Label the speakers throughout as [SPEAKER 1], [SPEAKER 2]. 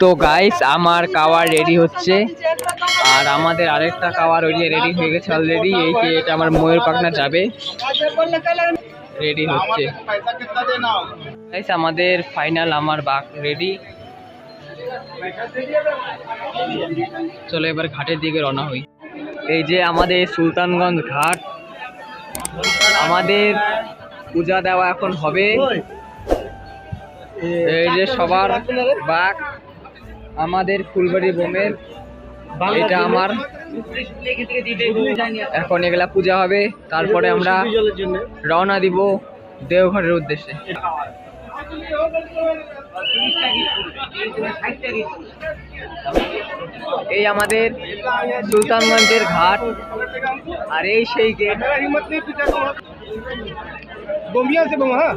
[SPEAKER 1] তো গাইস আমার কাওয়ার রেডি হচ্ছে। আর আমাদের আরেকটা কাওয়ার ওই যে রেডি হয়ে গেছে অলরেডি এই যে এটা আমার ময়ূর পাখনা যাবে। রেডি হচ্ছে। গাইস আমাদের ফাইনাল আমার বাঘ রেডি চলো এবার ঘাটের দিকে রওনা হই। এই যে আমাদের সুলতানগঞ্জ ঘাট। আমাদের পূজা দেওয়া এখন হবে। এই যে সবার বাঘ। আমাদের ফুলবাড়ি বোমের, এটা আমার। এখন এগুলা পূজা হবে, তারপরে আমরা রওনা দিব দেওঘরের উদ্দেশ্যে। এই আমাদের সুলতানগঞ্জের ঘাট, আর এই সেই গেট।
[SPEAKER 2] আছে
[SPEAKER 1] বোমা হ্যাঁ?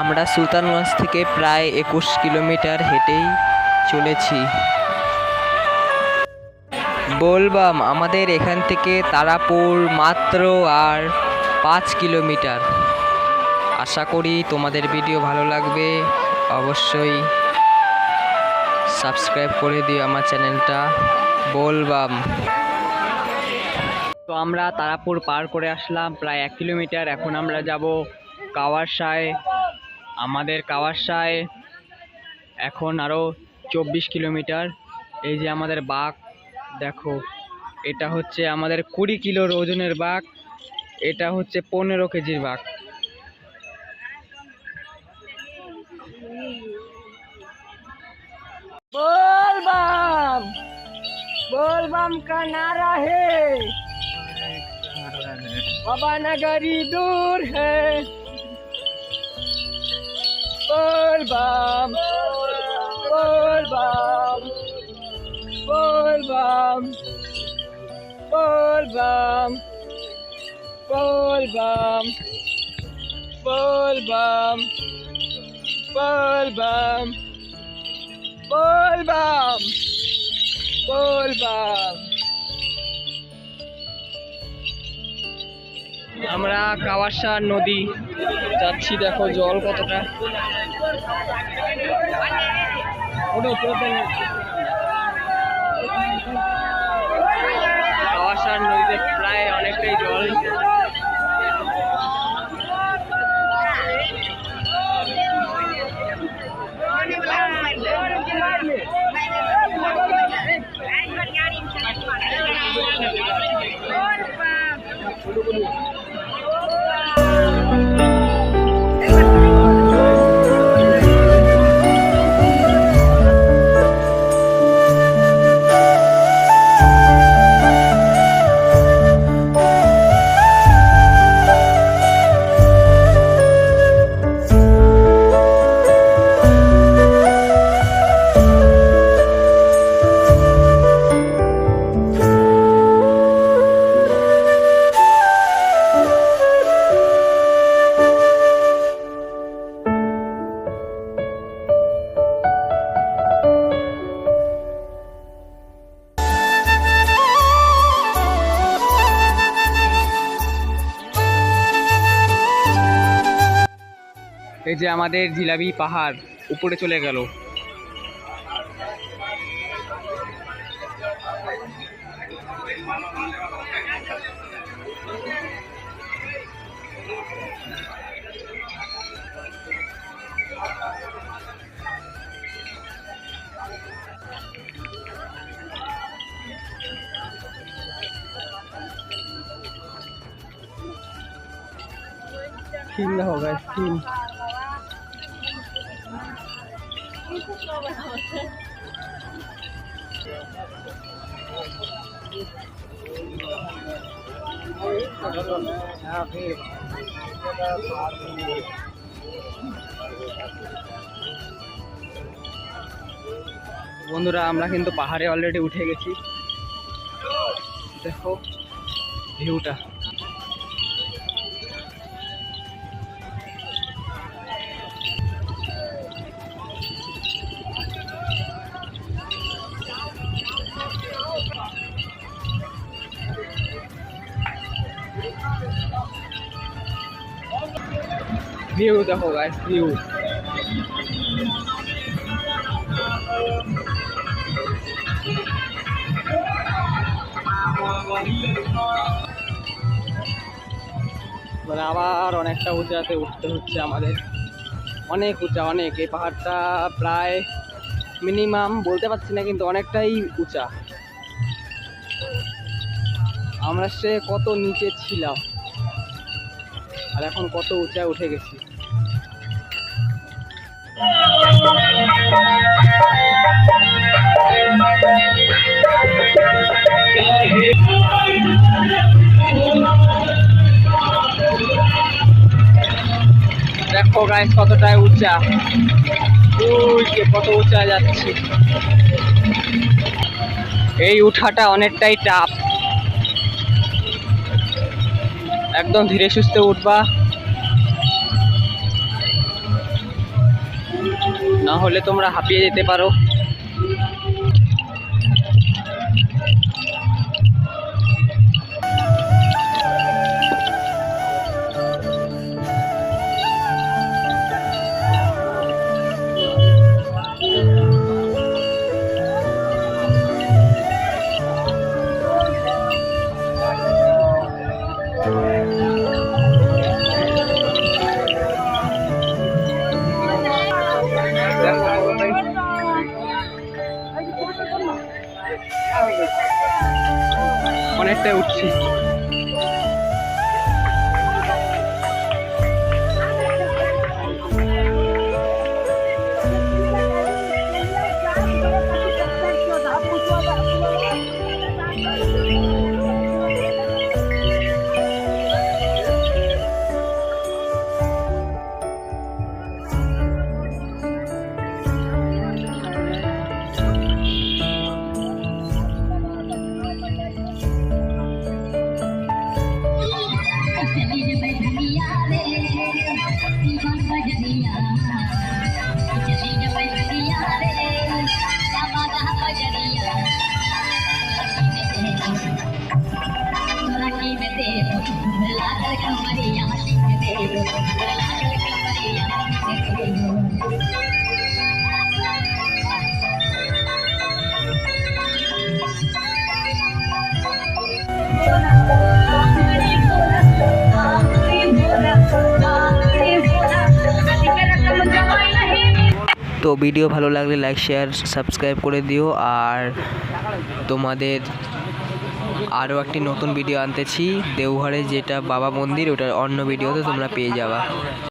[SPEAKER 1] আমরা সুলতানগঞ্জ থেকে প্রায় একুশ কিলোমিটার হেঁটেই চলেছি। বলবাম, আমাদের এখান থেকে তারাপুর মাত্র আর পাঁচ কিলোমিটার। আশা করি তোমাদের ভিডিও ভালো লাগবে। অবশ্যই সাবস্ক্রাইব করে দিও আমার চ্যানেলটা, বলবাম। তো আমরা তারাপুর পার করে আসলাম প্রায় এক কিলোমিটার এখন আমরা যাব কাওয়ারসায় আমাদের কাওয়ারসায় এখন আরও চব্বিশ কিলোমিটার এই যে আমাদের বাঘ দেখো এটা হচ্ছে আমাদের কুড়ি কিলোর ওজনের বাঘ এটা হচ্ছে পনেরো কেজির বাঘ बोलबम बोलबम का नारा है बाबा नगरी दूर है। बोल बाम बोल बाम बोल बाम बोल बाम बोल बाम बोल बाम बोल बाम बोल बाम बोल बाम। আমরা কাওয়াসা নদী যাচ্ছি দেখো জল কতটা। কাওয়াসার নদীতে প্রায় অনেকটাই জল। এই যে আমাদের জিলাপি পাহাড় উপরে চলে গেল। তিন হবে তিন
[SPEAKER 3] বন্ধুরা আমরা কিন্তু পাহাড়ে অলরেডি উঠে গেছি। দেখো ভিউটা ভিউ দেখো গাইস ভিউ মানে আবার অনেকটা উঁচাতে উঠতে হচ্ছে আমাদের। অনেক উঁচা, অনেক। এই পাহাড়টা প্রায় মিনিমাম বলতে পারছি না, কিন্তু অনেকটাই উঁচা। আমরা সে কত নিচে ছিলাম। আর এখন কত উঁচায় উঠে গেছি। দেখো গাইস কতটা উঁচা। ওই যে কত উঁচা যাচ্ছে। এই উঠাটা অনেকটাই টাফ একদম ধীরে সুস্থে উঠবা। না হলে তোমরা হাঁপিয়ে যেতে পারো। অনেকটা উঠছি
[SPEAKER 1] তো ভিডিও ভালো লাগলে লাইক শেয়ার সাবস্ক্রাইব করে দিও। আর তোমাদের আরও একটি নতুন ভিডিও আনতেছি। দেওঘরে যেটা বাবা মন্দির, ওটার অন্য ভিডিওতে তোমরা পেয়ে যাবা।